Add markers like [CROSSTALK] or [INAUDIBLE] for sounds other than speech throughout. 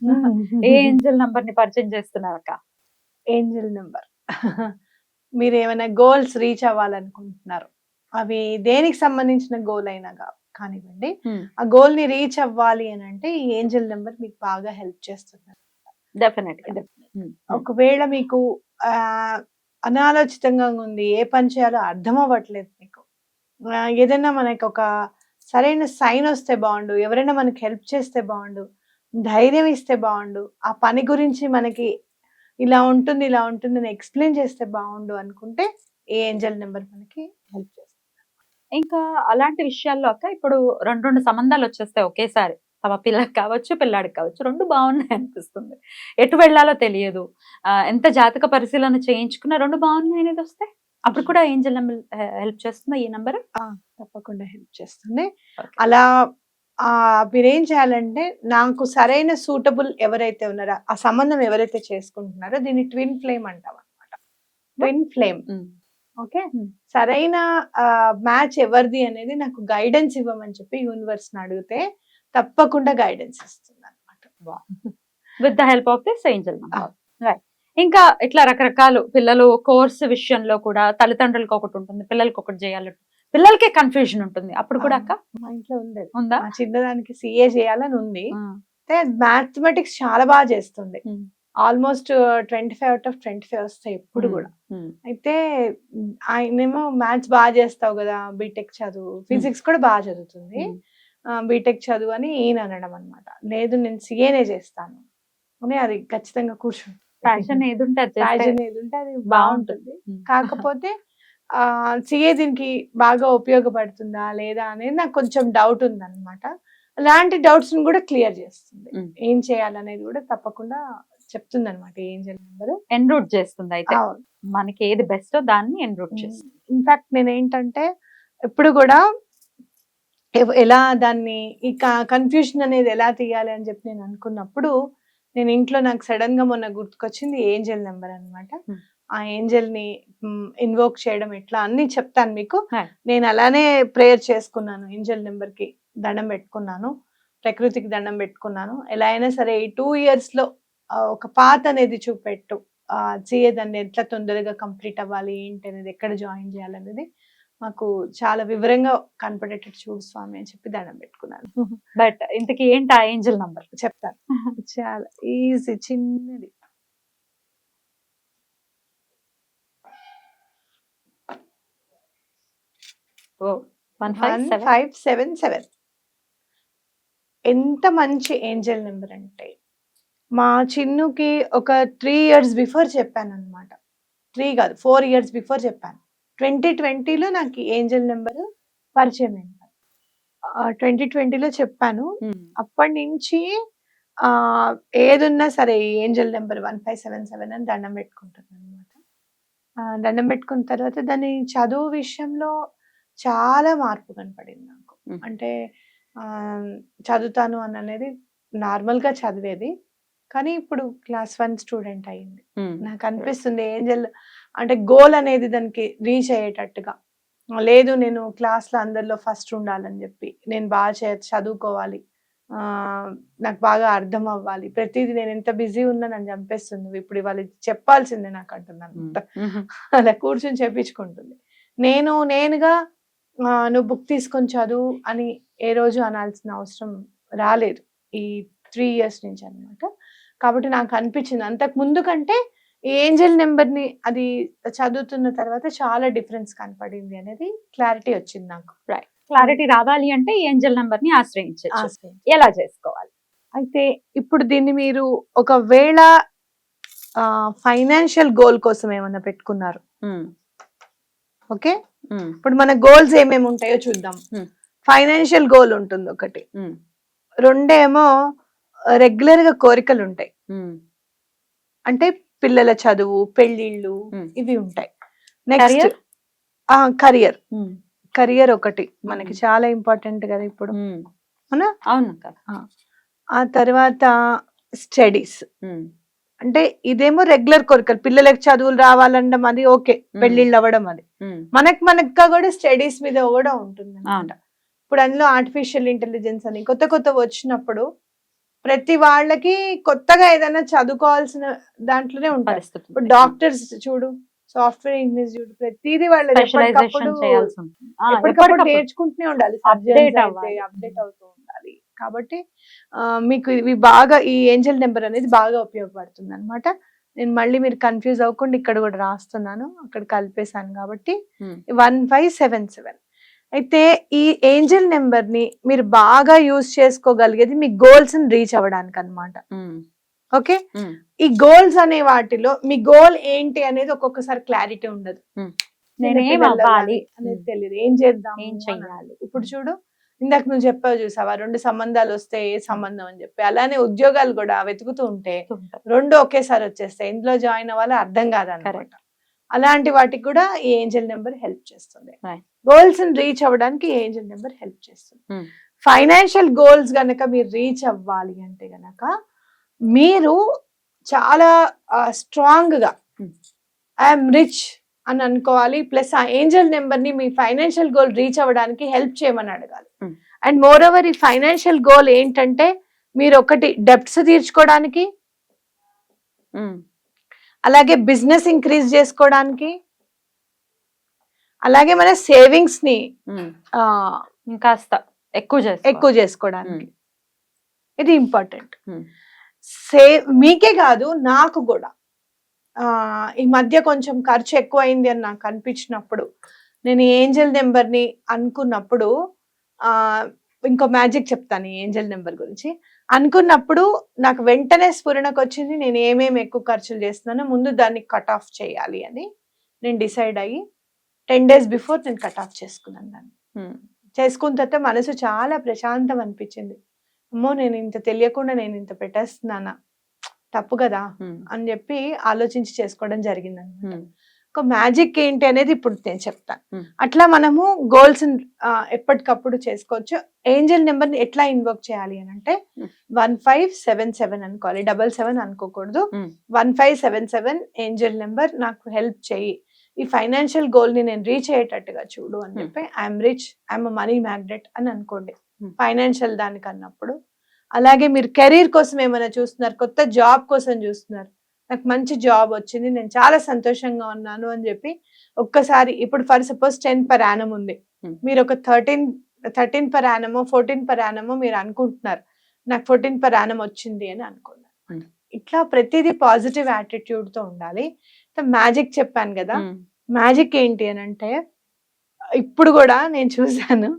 [LAUGHS] ఏ Angel నంబర్ని పరిచయం చేస్తున్నారు అక్క? Angel number. [LAUGHS] మీరు ఏమైనా గోల్స్ రీచ్ అవ్వాలనుకుంటున్నారు. అవి దేనికి సంబంధించిన గోల్ అయినా కానివ్వండి. ఆ గోల్ని రీచ్ అవ్వాలి అని అంటే ఈ ఏంజల్ నెంబర్ మీకు బాగా హెల్ప్ చేస్తుంది. డెఫినెట్ ఒకవేళ మీకు అనాలోచితంగా ఉంది ఏ పని చేయాలో అర్థం అవ్వట్లేదు మీకు. ఏదైనా మనకి ఒక సరైన సైన్ వస్తే బాగుండు ఎవరైనా మనకి హెల్ప్ చేస్తే బాగుండు ధైర్యం ఇస్తే బాగుండు ఆ పని గురించి మనకి ఇలా ఉంటుంది ఇలా ఉంటుంది అని ఎక్స్ప్లెయిన్ చేస్తే బాగుండు అనుకుంటే ఈ ఏంజల్ నెంబర్ మనకి హెల్ప్ చేస్తుంది. ఇంకా అలాంటి విషయాల్లో అక్క ఇప్పుడు రెండు రెండు సంబంధాలు వచ్చేస్తాయి ఒకేసారి. తమ పిల్లకి కావచ్చు పిల్లాడికి కావచ్చు. రెండు బాగున్నాయి అనిపిస్తుంది. ఎటు వెళ్ళాలో తెలియదు. ఎంత జాతక పరిశీలన చేయించుకున్నా రెండు బాగున్నాయి అనేది వస్తే అప్పుడు కూడా ఏంజల్ నెంబర్ హెల్ప్ చేస్తుందా ఈ నెంబర్? తప్పకుండా హెల్ప్ చేస్తుంది. అలా మీరేం చేయాలంటే నాకు సరైన సూటబుల్ ఎవరైతే ఉన్నారో ఆ సంబంధం ఎవరైతే చేసుకుంటున్నారో దీన్ని ట్విన్ ఫ్లేమ్ అంటాం అనమాట ట్విన్ ఫ్లేమ్. ఓకే? Hmm. సరైన మ్యాచ్ ఎవరిది అనేది నాకు గైడెన్స్ ఇవ్వమని చెప్పి యూనివర్స్ అడిగితే తప్పకుండా గైడెన్స్ ఇస్తుంది అనమాట with the help of this angel right ఇంకా ఇట్లా రకరకాలు పిల్లలు కోర్స్ విషయంలో కూడా తల్లిదండ్రులకు ఒకటి ఉంటుంది పిల్లలకి ఒకటి చేయాలి పిల్లలకే కన్ఫ్యూజన్ ఉంటుంది. అప్పుడు కూడా అక్క? మా ఇంట్లో ఉంది. ఉందా? మా చిన్నదానికి సిఏ చేయాలని ఉంది. అయితే మ్యాథమెటిక్స్ చాలా బాగా చేస్తుంది. Almost twenty five out of twenty five వస్తాయి ఎప్పుడు కూడా. అయితే ఆయనేమో మ్యాథ్స్ బాగా చేస్తావు కదా బీటెక్ చదువు. ఫిజిక్స్ కూడా బాగా చదువుతుంది. బీటెక్ చదువు అని ఈయన అనడం అనమాట లేదు నేను సిఏనే చేస్తాను. అని అది ఖచ్చితంగా కూర్చుంది ఫ్యాషన్ ఏది ఉంటే అది చేస్తే ప్యాషన్ ఏది ఉంటే అది బాగుంటుంది. కాకపోతే సిఏ దీనికి బాగా ఉపయోగపడుతుందా లేదా అనేది నాకు కొంచెం డౌట్ ఉంది అనమాట అలాంటి డౌట్స్ని కూడా క్లియర్ చేస్తుంది. ఏం చేయాలనేది కూడా తప్పకుండా చెప్తుంది అనమాట ఏంజల్ నెంబర్ ఎన్రూట్ చేస్తుంది అయితే. మనకి ఏది బెస్ట్ దాన్ని ఎన్రూట్ చేస్తుంది. ఇన్ఫాక్ట్ నేను ఏంటంటే ఎప్పుడు కూడా ఎలా దాన్ని ఈ కన్ఫ్యూషన్ అనేది ఎలా తీయాలి అని చెప్పి నేను అనుకున్నప్పుడు నేను ఇంట్లో నాకు సడన్గా మొన్న గుర్తుకొచ్చింది ఏంజల్ నెంబర్ అన్నమాట. Hmm. ఆ ఏంజల్ని ఇన్వోక్ చేయడం ఎట్లా అన్ని చెప్తాను మీకు. నేను అలానే ప్రేయర్ చేసుకున్నాను ఏంజల్ నెంబర్కి దండం పెట్టుకున్నాను ప్రకృతికి దండం పెట్టుకున్నాను. ఎలా అయినా సరే ఈ టూ ఇయర్స్లో ఒక పాత అనేది చూపెట్టు. దాన్ని ఎట్లా తొందరగా కంప్లీట్ అవ్వాలి ఏంటి అనేది ఎక్కడ జాయిన్ చేయాలనేది మాకు చాలా వివరంగా కనపడేటట్టు చూడు స్వామి అని చెప్పి దండం పెట్టుకున్నాను. [LAUGHS] బట్ ఇంతకి ఏంటి ఆ ఏంజల్ నంబర్ చెప్తాను. [LAUGHS] చాలా ఈజీ చిన్నది. ఫైవ్ వన్ సెవెన్ సెవెన్ ఎంత మంచి ఏంజల్ నెంబర్ అంటే మా చిన్నుకి ఒక త్రీ ఇయర్స్ బిఫోర్ చెప్పాను అనమాట త్రీ కాదు ఫోర్ ఇయర్స్ బిఫోర్ చెప్పాను. ట్వంటీ ట్వంటీలో నాకు ఏంజల్ నెంబర్ పరిచయం అయింది. ట్వంటీ ట్వంటీలో చెప్పాను. అప్పటి నుంచి ఆ ఏదున్నా సరే angel number one five seven seven అని దండం పెట్టుకుంటాను అనమాట దండం పెట్టుకున్న తర్వాత దాని చదువు విషయంలో చాలా మార్పు కనపడింది నాకు. అంటే ఆ, చదువుతాను అని అనేది నార్మల్గా చదివేది. కానీ ఇప్పుడు క్లాస్ వన్ స్టూడెంట్ అయింది నాకు అనిపిస్తుంది ఏంజల్ అంటే గోల్ అనేది దానికి రీచ్ అయ్యేటట్టుగా. లేదు నేను క్లాస్లో అందరిలో ఫస్ట్ ఉండాలని చెప్పి నేను బాగా చే- చదువుకోవాలి. ఆ నాకు బాగా అర్థం అవ్వాలి. ప్రతిదీ నేను ఎంత బిజీ ఉన్నా నన్ను చంపేస్తుంది. ఇప్పుడు ఇవాళ చెప్పాల్సిందే నాకు అంటున్నాను అలా కూర్చొని చెప్పించుకుంటుంది. నేను నేనుగా నువ్వు బుక్ తీసుకొని చదువు అని ఏ రోజు అనాల్సిన అవసరం రాలేదు. ఈ త్రీ ఇయర్స్ నుంచి అన్నమాట. కాబట్టి నాకు అనిపించింది. అంతకు ముందు కంటే ఏంజల్ నెంబర్ని అది చదువుతున్న తర్వాత చాలా డిఫరెన్స్ కనపడింది అనేది క్లారిటీ వచ్చింది నాకు. క్లారిటీ రావాలి అంటే ఏంజల్ నంబర్ని ఆశ్రయించవచ్చు ఆశ్రయం. ఎలా చేసుకోవాలి? అయితే ఇప్పుడు దీన్ని మీరు ఒకవేళ ఫైనాన్షియల్ గోల్ కోసం ఏమన్నా పెట్టుకున్నారు? ఓకే? ఇప్పుడు మన గోల్స్ ఏమేమి ఉంటాయో చూద్దాం. Hmm. ఫైనాన్షియల్ గోల్ ఉంటుంది ఒకటి. రెండేమో రెగ్యులర్గా కోరికలు ఉంటాయి. అంటే పిల్లల చదువు పెళ్ళిళ్ళు Hmm. ఇవి ఉంటాయి. నెక్స్ట్? కరియర్ కరియర్ ఒకటి మనకి Hmm. చాలా ఇంపార్టెంట్ కదా ఇప్పుడు. అవునా? అవును? కదా ఆ తర్వాత స్టడీస్ అంటే ఇదేమో రెగ్యులర్ కోరికలు. పిల్లలకి చదువులు రావాలనడం అది ఓకే. పెళ్ళిళ్ళు అవ్వడం అది. మనకు మనకుగా కూడా స్టడీస్ మీద కూడా ఉంటుంది. అనమాట ఇప్పుడు అందులో ఆర్టిఫిషియల్ ఇంటెలిజెన్స్ అని కొత్త కొత్త వచ్చినప్పుడు ప్రతి వాళ్ళకి కొత్తగా ఏదైనా చదువుకోవాల్సిన దాంట్లోనే ఉంటారు. ఇప్పుడు డాక్టర్స్ చూడు సాఫ్ట్వేర్ ఇంజనీర్స్ చూడు ప్రతిదీ వాళ్ళు ఎప్పటికప్పుడు. నేర్చుకుంటూనే ఉండాలి. అప్డేట్ అవుతూ కాబట్టి మీకు ఇవి బాగా ఈ ఏంజల్ నెంబర్ అనేది బాగా ఉపయోగపడుతుంది అనమాట నేను మళ్ళీ మీరు కన్ఫ్యూజ్ అవ్వకుండా ఇక్కడ కూడా రాస్తున్నాను. అక్కడ కలిపేశాను కాబట్టి. One five seven seven. అయితే ఈ ఏంజల్ నెంబర్ని మీరు బాగా యూజ్ చేసుకోగలిగేది మీ గోల్స్ని రీచ్ అవ్వడానికి అనమాట ఓకే? ఈ గోల్స్ అనే వాటిలో మీ గోల్ ఏంటి అనేది ఒక్కొక్కసారి క్లారిటీ ఉండదు. నేనేం అవ్వాలి? అనేది. తెలియదు ఏం చేద్దాం ఏం చెయ్యాలి? ఇప్పుడు చూడు ఇందాక నువ్వు చెప్పావు చూసావా రెండు సంబంధాలు వస్తే ఏ సంబంధం అని చెప్పి అలానే ఉద్యోగాలు కూడా వెతుకుతూ ఉంటే. రెండు ఒకేసారి వచ్చేస్తాయి ఇందులో జాయిన్ అవ్వాలి అర్థం Correct. అలాంటి వాటికి కూడా ఈ ఏంజల్ నెంబర్ హెల్ప్ చేస్తుంది. గోల్స్ రీచ్ అవ్వడానికి ఏంజల్ నెంబర్ హెల్ప్ చేస్తుంది. ఫైనాన్షియల్ గోల్స్ గనక మీరు రీచ్ అవ్వాలి అంటే గనక మీరు చాలా స్ట్రాంగ్గా. ఐఎమ్ రిచ్ అని అనుకోవాలి. ప్లస్ ఆ ఏంజల్ నెంబర్ని మీ ఫైనాన్షియల్ గోల్ రీచ్ అవ్వడానికి హెల్ప్ చేయమని అడగాలి. Hmm. అండ్ మోర్ ఓవర్ ఈ ఫైనాన్షియల్ గోల్ ఏంటంటే మీరు ఒకటి డెప్ట్స్ తీర్చుకోవడానికి ఉమ్, అలాగే బిజినెస్ ఇంక్రీజ్ చేసుకోవడానికి అలాగే మన సేవింగ్స్ని. ఆ, ఇంకాస్త ఎక్కువ ఎక్కువ చేసుకోవడానికి. ఇది ఇంపార్టెంట్ Hmm. సేవ్ మీకే కాదు నాకు కూడా. ఈ మధ్య కొంచెం ఖర్చు ఎక్కువ అయింది అని నాకు అనిపించినప్పుడు నేను ఏంజల్ నెంబర్ని అనుకున్నప్పుడు ఆ ఇంకో మ్యాజిక్ చెప్తాను ఈ ఏంజల్ నెంబర్ గురించి. అనుకున్నప్పుడు నాకు వెంటనే స్ఫురణకు వచ్చింది నేను ఏమేమి ఎక్కువ ఖర్చులు చేస్తున్నానో ముందు దాన్ని కట్ ఆఫ్ చేయాలి అని నేను డిసైడ్ అయ్యి టెన్ డేస్ బిఫోర్ నేను కట్ ఆఫ్ చేసుకున్నాను దాన్ని. చేసుకున్న తర్వాత మనసు చాలా ప్రశాంతం అనిపించింది. అమ్మో నేను ఇంత తెలియకుండా నేను ఇంత పెట్టేస్తున్నానా? తప్పు కదా అని చెప్పి ఆలోచించి చేసుకోవడం జరిగింది అనమాట ఒక మ్యాజిక్ ఏంటి అనేది ఇప్పుడు నేను చెప్తాను. అట్లా మనము గోల్స్ ఎప్పటికప్పుడు చేసుకోవచ్చు ఏంజల్ నెంబర్ని ఎట్లా ఇన్వోక్ చేయాలి అని అంటే. వన్ ఫైవ్ సెవెన్ సెవెన్ అనుకోవాలి డబల్ సెవెన్ అనుకోకూడదు. One five seven seven angel number నాకు హెల్ప్ చేయి ఈ ఫైనాన్షియల్ గోల్ని నేను రీచ్ అయ్యేటట్టుగా చూడు అని. చెప్పి I'm rich I'm money magnet అని అనుకోండి. ఫైనాన్షియల్ దానికి అన్నప్పుడు అలాగే మీరు కెరీర్ కోసం ఏమైనా చూస్తున్నారు? కొత్త జాబ్ కోసం చూస్తున్నారు. నాకు మంచి జాబ్ వచ్చింది నేను చాలా సంతోషంగా ఉన్నాను అని చెప్పి ఒక్కసారి ఇప్పుడు for suppose ten per annum ఉంది. మీరు ఒక థర్టీన్ థర్టీన్ పర్ యానమో ఫోర్టీన్ పర్ యానమో మీరు అనుకుంటున్నారు. నాకు ఫోర్టీన్ పర్ యానం వచ్చింది అని అనుకున్నారు. ఇట్లా ప్రతిదీ పాజిటివ్ యాటిట్యూడ్తో ఉండాలి మ్యాజిక్ చెప్పాను కదా. మ్యాజిక్ ఏంటి అని అంటే ఇప్పుడు కూడా నేను చూసాను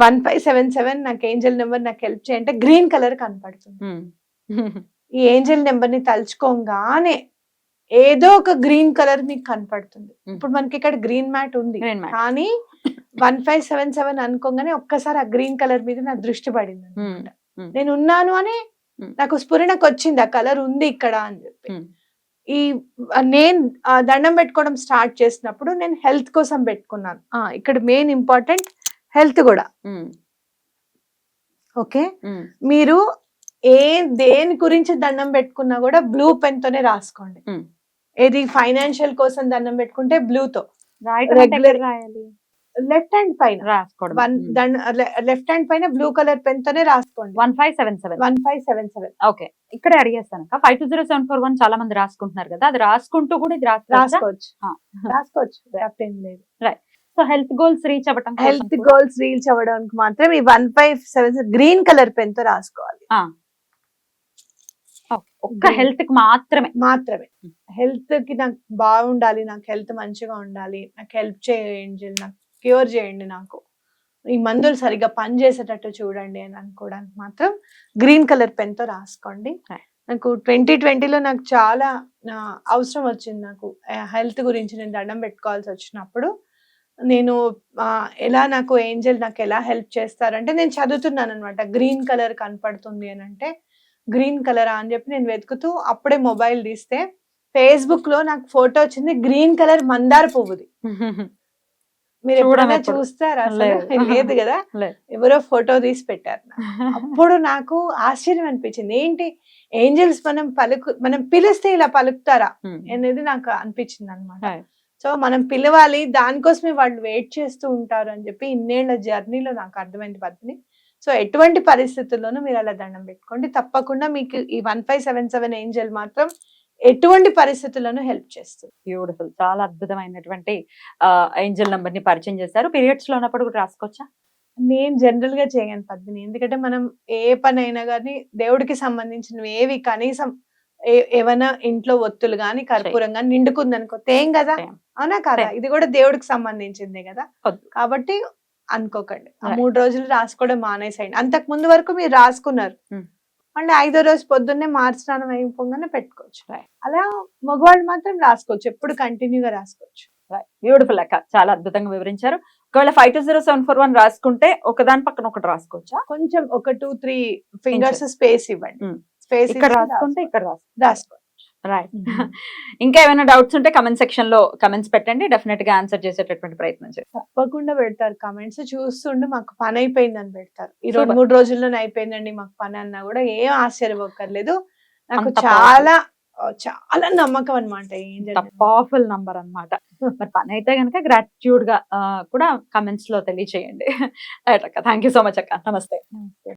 వన్ ఫైవ్ సెవెన్ సెవెన్ నాకు ఏంజల్ నెంబర్ నాకు హెల్ప్ చేయంటే గ్రీన్ కలర్ కనపడుతుంది ఉమ్, ఈ ఏంజల్ నెంబర్ని తలుచుకోగానే ఏదో ఒక గ్రీన్ కలర్ మీకు కనపడుతుంది Hmm. ఇప్పుడు మనకి ఇక్కడ గ్రీన్ మ్యాట్ ఉంది. కానీ వన్ ఫైవ్ సెవెన్ సెవెన్ అనుకోగానే ఒక్కసారి ఆ గ్రీన్ కలర్ మీద నా దృష్టి పడింది అన్నమాట Hmm. నేను ఉన్నాను అని Hmm. నాకు స్ఫురణకు వచ్చింది ఆ కలర్ ఉంది ఇక్కడ అని చెప్పి Hmm. ఈ నేను దండం పెట్టుకోవడం స్టార్ట్ చేసినప్పుడు నేను హెల్త్ కోసం పెట్టుకున్నాను ఆ, ఇక్కడ మెయిన్ ఇంపార్టెంట్ హెల్త్ కూడా. ఓకే? మీరు ఏ దేని గురించి దండం పెట్టుకున్నా కూడా బ్లూ పెన్ తోనే రాసుకోండి. ఏది ఫైనాన్షియల్ కోసం దండం పెట్టుకుంటే బ్లూ తో. రాయటం అంటే Regular- ఎక్కడ రాయాలి? లెఫ్ట్ హ్యాండ్ పైన. రాసుకోవడం. వన్ లెఫ్ట్ హ్యాండ్ పైన బ్లూ కలర్ పెన్ తోనే రాసుకోండి. One five seven seven. One five seven seven. Okay. ఇక్కడే అడిగేస్తాను five two zero seven four one చాలా మంది రాసుకుంటున్నారు కదా. అది రాసుకుంటూ కూడా ఇది రాసుకోవచ్చు? రాసుకోవచ్చు. రాసుకోవచ్చు. లేదు. సో హెల్త్ గోల్స్ రీచ్ అవ్వటం కోసం హెల్త్ గోల్స్ రీచ్ అవ్వడానికి మాత్రం ఈ one five seven green colour పెన్తో రాసుకోవాలి. ఒక్క. హెల్త్కి మాత్రమే మాత్రమే. హెల్త్కి నాకు బాగుండాలి నాకు హెల్త్ మంచిగా ఉండాలి నాకు హెల్ప్ చేయండి నాకు క్యూర్ చేయండి నాకు ఈ మందులు సరిగ్గా పనిచేసేటట్టు చూడండి అని అనుకోవడానికి మాత్రం గ్రీన్ కలర్ పెన్తో రాసుకోండి. నాకు ట్వంటీ ట్వంటీలో నాకు చాలా అవసరం వచ్చింది నాకు హెల్త్ గురించి నేను దండం పెట్టుకోవాల్సి వచ్చినప్పుడు నేను ఎలా నాకు ఏంజల్ నాకు ఎలా హెల్ప్ చేస్తారంటే నేను చదువుతున్నాను అనమాట గ్రీన్ కలర్ కనపడుతుంది అని అంటే గ్రీన్ కలరా అని చెప్పి నేను వెతుకుతూ అప్పుడే మొబైల్ తీస్తే ఫేస్బుక్లో నాకు ఫోటో వచ్చింది గ్రీన్ కలర్ మందార పువ్వుది మీరు ఎప్పుడైనా ఎప్పుడు. చూస్తారా అసలు? లేదు. [LAUGHS] కదా. [LAUGHS] ఎవరో ఫోటో తీసి పెట్టారు. [LAUGHS] అప్పుడు నాకు ఆశ్చర్యం అనిపించింది ఏంటి ఏంజల్స్ మనం పలుకు మనం పిలిస్తే ఇలా పలుకుతారా. అనేది నాకు అనిపించింది అనమాట. సో మనం పిలవాలి దానికోసమే వాళ్ళు వెయిట్ చేస్తూ ఉంటారు అని చెప్పి ఇన్నేళ్ళ జర్నీలో నాకు అర్థమైంది పద్మిని. సో ఎటువంటి పరిస్థితుల్లోనూ మీరు అలా దండం పెట్టుకోండి. తప్పకుండా మీకు ఈ one five seven seven angel మాత్రం ఎటువంటి పరిస్థితుల్లోనూ హెల్ప్ చేస్తుంది. బ్యూటిఫుల్ చాలా అద్భుతమైనటువంటి ఏంజల్ నంబర్ని పరిచయం చేశారు. పీరియడ్స్లో ఉన్నప్పుడు కూడా రాసుకోవచ్చా? నేను జనరల్గా చేయను పద్మిని. ఎందుకంటే మనం ఏ పని అయినా కానీ దేవుడికి సంబంధించినవి ఏవి కనీసం ఏమైనా ఇంట్లో ఒత్తులు గాని కర్పూరం గాని నిండుకుంది అనుకో తేం కదా. అవునా కదా. ఇది కూడా దేవుడికి సంబంధించిందే కదా. కాబట్టి అనుకోకండి. మూడు రోజులు రాసుకోవడం మానేసేయండి. అంతకు ముందు వరకు మీరు రాసుకున్నారు. మళ్ళీ ఐదో రోజు పొద్దున్నే మార్చడానికి అయిపోగానే పెట్టుకోవచ్చు. అలా మగవాళ్ళు మాత్రం రాసుకోవచ్చు. ఎప్పుడు కంటిన్యూగా రాసుకోవచ్చు. బ్యూటిఫుల్ అక్క. చాలా అద్భుతంగా వివరించారు. ఒకవేళ five two zero seven four one రాసుకుంటే ఒకదాని పక్కన ఒకటి రాసుకోవచ్చా? కొంచెం ఒక టూ త్రీ ఫింగర్స్ స్పేస్ ఇవ్వండి. స్పేస్ ఇక్కడ రాసుకుంటే ఇక్కడ రాసుకో. రైట్ [LAUGHS] ఇంకా ఏమైనా డౌట్స్ ఉంటే కమెంట్ సెక్షన్లో కమెంట్స్ పెట్టండి. డెఫినెట్గా ఆన్సర్ చేసేటటువంటి ప్రయత్నం చేస్తాం తప్పకుండా పెడతారు. కమెంట్స్ చూస్తుండే మాకు పని అయిపోయిందని పెడతారు. ఈ రెండు. మూడు రోజుల్లోనే అయిపోయిందండి మాకు పని అన్నా కూడా ఏం ఆశ్చర్యపోక్కర్లేదు. నాకు చాలా చాలా నమ్మకం అనమాట ఏం పవర్ఫుల్ నంబర్ అన్నమాట. [LAUGHS] మరి పని అయితే కనుక గ్రాటిట్యూడ్గా కూడా కమెంట్స్లో తెలియచేయండి. థ్యాంక్ యూ సో మచ్ అక్క. నమస్తే.